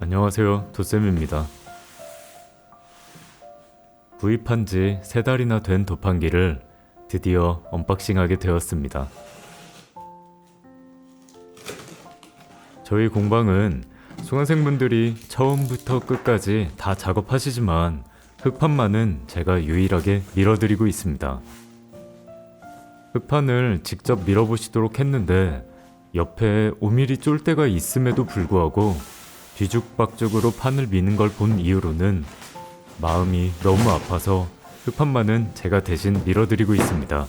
안녕하세요. 도쌤입니다. 구입한 지 세 달이나 된 도판기를 드디어 언박싱하게 되었습니다. 저희 공방은 수강생분들이 처음부터 끝까지 다 작업하시지만 흑판만은 제가 유일하게 밀어드리고 있습니다. 흑판을 직접 밀어보시도록 했는데 옆에 5mm 쫄대가 있음에도 불구하고 뒤죽박죽으로 판을 미는 걸 본 이후로는 마음이 너무 아파서 흑판만은 제가 대신 밀어드리고 있습니다.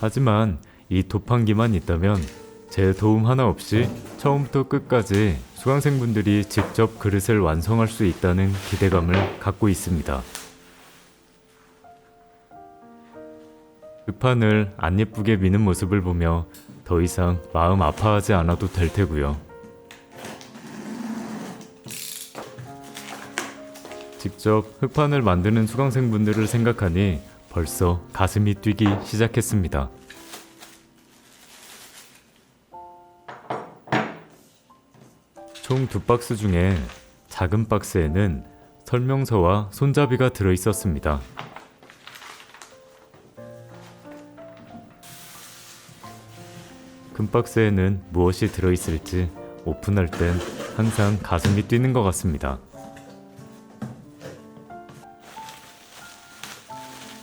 하지만 이 도판기만 있다면 제 도움 하나 없이 처음부터 끝까지 수강생분들이 직접 그릇을 완성할 수 있다는 기대감을 갖고 있습니다. 흑판을 안 예쁘게 미는 모습을 보며 더 이상 마음 아파하지 않아도 될 테고요. 직접 흑판을 만드는 수강생분들을 생각하니 벌써 가슴이 뛰기 시작했습니다. 총 두 박스 중에 작은 박스에는 설명서와 손잡이가 들어 있었습니다. 큰 박스에는 무엇이 들어 있을지 오픈할 땐 항상 가슴이 뛰는 것 같습니다.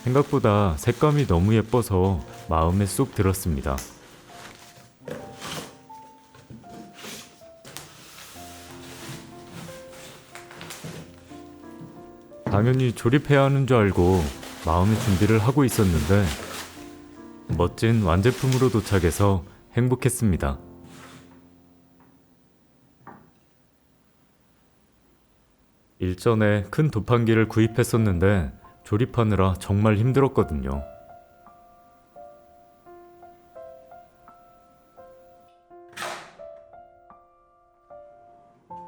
생각보다 색감이 너무 예뻐서 마음에 쏙 들었습니다. 당연히 조립해야 하는 줄 알고 마음의 준비를 하고 있었는데 멋진 완제품으로 도착해서 행복했습니다. 일전에 큰 도판기를 구입했었는데 조립하느라 정말 힘들었거든요.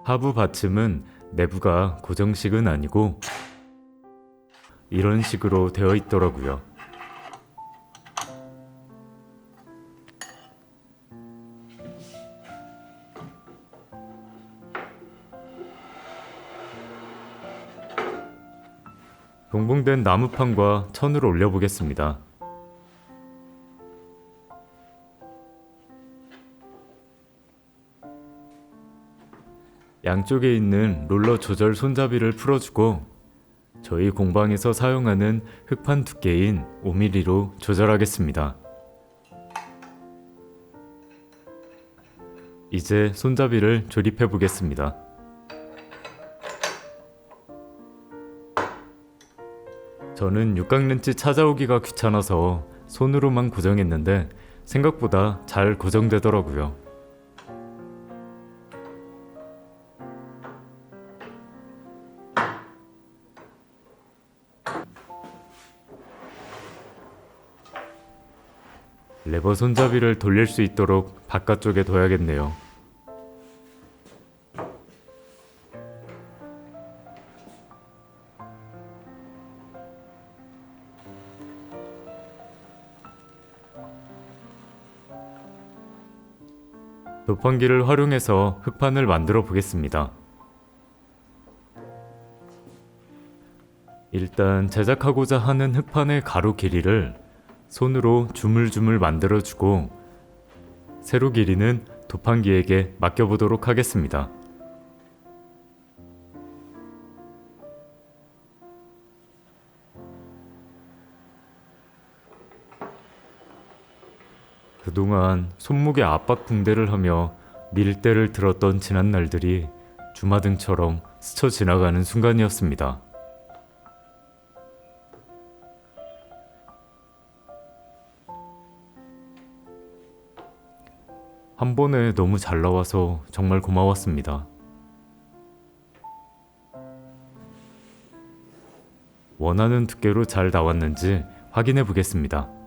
하부 받침은 내부가 고정식은 아니고 이런 식으로 되어 있더라고요. 동봉된 나무판과 천을 올려보겠습니다. 양쪽에 있는 롤러 조절 손잡이를 풀어주고 저희 공방에서 사용하는 흑판 두께인 5mm로 조절하겠습니다. 이제 손잡이를 조립해 보겠습니다. 저는 육각렌치 찾아오기가 귀찮아서 손으로만 고정했는데 생각보다 잘 고정되더라고요. 레버 손잡이를 돌릴 수 있도록 바깥쪽에 둬야겠네요. 도판기를 활용해서 흑판을 만들어 보겠습니다. 일단 제작하고자 하는 흑판의 가로 길이를 손으로 주물주물 만들어주고 세로 길이는 도판기에게 맡겨보도록 하겠습니다. 그동안 손목에 압박 붕대를 하며 밀대를 들었던 지난 날들이 주마등처럼 스쳐 지나가는 순간이었습니다. 한 번에 너무 잘 나와서 정말 고마웠습니다. 원하는 두께로 잘 나왔는지 확인해 보겠습니다.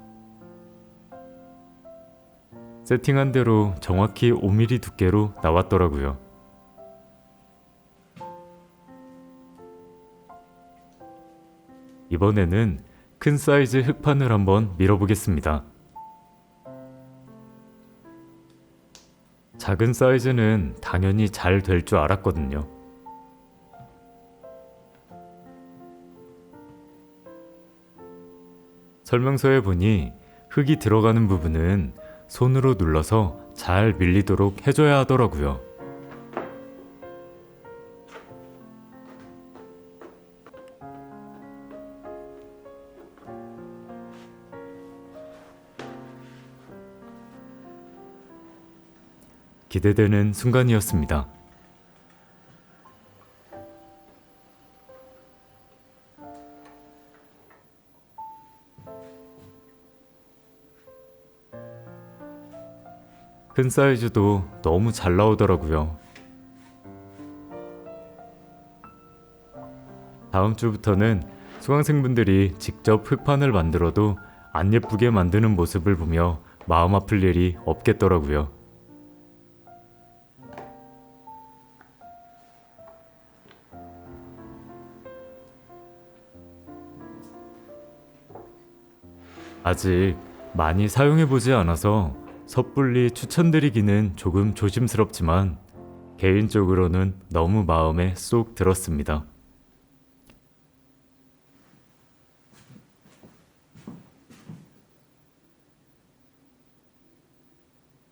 세팅한 대로 정확히 5mm 두께로 나왔더라고요. 이번에는 큰 사이즈 흑판을 한번 밀어보겠습니다. 작은 사이즈는 당연히 잘 될 줄 알았거든요. 설명서에 보니 흙이 들어가는 부분은 손으로 눌러서 잘 밀리도록 해줘야 하더라고요. 기대되는 순간이었습니다. 큰 사이즈도 너무 잘 나오더라고요. 다음 주부터는 수강생분들이 직접 흙판을 만들어도 안 예쁘게 만드는 모습을 보며 마음 아플 일이 없겠더라고요. 아직 많이 사용해보지 않아서 섣불리 추천드리기는 조금 조심스럽지만 개인적으로는 너무 마음에 쏙 들었습니다.